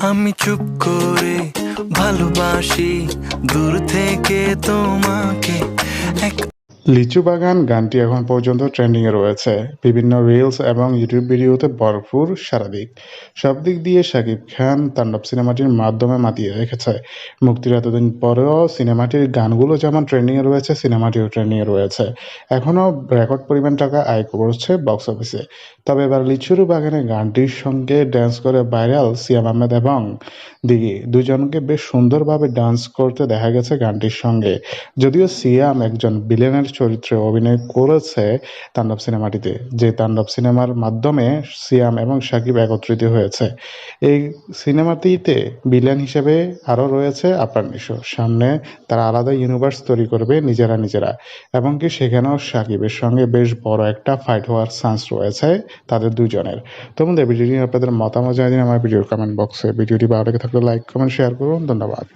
আমি চুপ করে ভালোবাসি দূর থেকে তোমাকে। লিচু বাগান গানটি এখন পর্যন্ত ট্রেন্ডিংয়ে রয়েছে। বিভিন্ন রিলস এবং ইউটিউব ভিডিওতে ভরপুর সারাদিক। সব দিক দিয়ে শাকিব খান তাণ্ডব সিনেমাটির মাধ্যমে মাতিয়ে রেখেছে। মুক্তির এতদিন পরেও সিনেমাটির গানগুলো যেমন ট্রেন্ডিংয়ে রয়েছে, সিনেমাটিও ট্রেন্ডিংয়ে রয়েছে। এখনও রেকর্ড পরিমাণ টাকা আয় করছে বক্স অফিসে তবে এবার লিচুর বাগানে গানটির সঙ্গে ড্যান্স করে ভাইরাল সিয়াম আহমেদ এবং দিঘি দুজনকে বেশ সুন্দরভাবে ডান্স করতে দেখা গেছে গানটির সঙ্গে। যদিও সিয়াম একজন বিলেনের চরিত্রে অভিনয় করেছে তাণ্ডব সিনেমাটিতে, যে তাণ্ডব সিনেমার মাধ্যমে সিয়াম এবং সাকিব একত্রিত হয়েছে। এই সিনেমাটিতে বিলেন হিসেবে আরও রয়েছে আপার নিশো সামনে তারা আলাদা ইউনিভার্স তৈরি করবে নিজেরা নিজেরা এবং কি সেখানেও সাকিবের সঙ্গে বেশ বড় একটা ফাইট হওয়ার চান্স রয়েছে তাদের দুজনের। তো বন্ধুরা ভিডিওটি আপনাদের মতামত জানিয়ে আমার ভিডিওর কমেন্ট বক্সে ভিডিওটি ভালো লেগে থাকলে লাইক কমেন্ট শেয়ার করুন। ধন্যবাদ।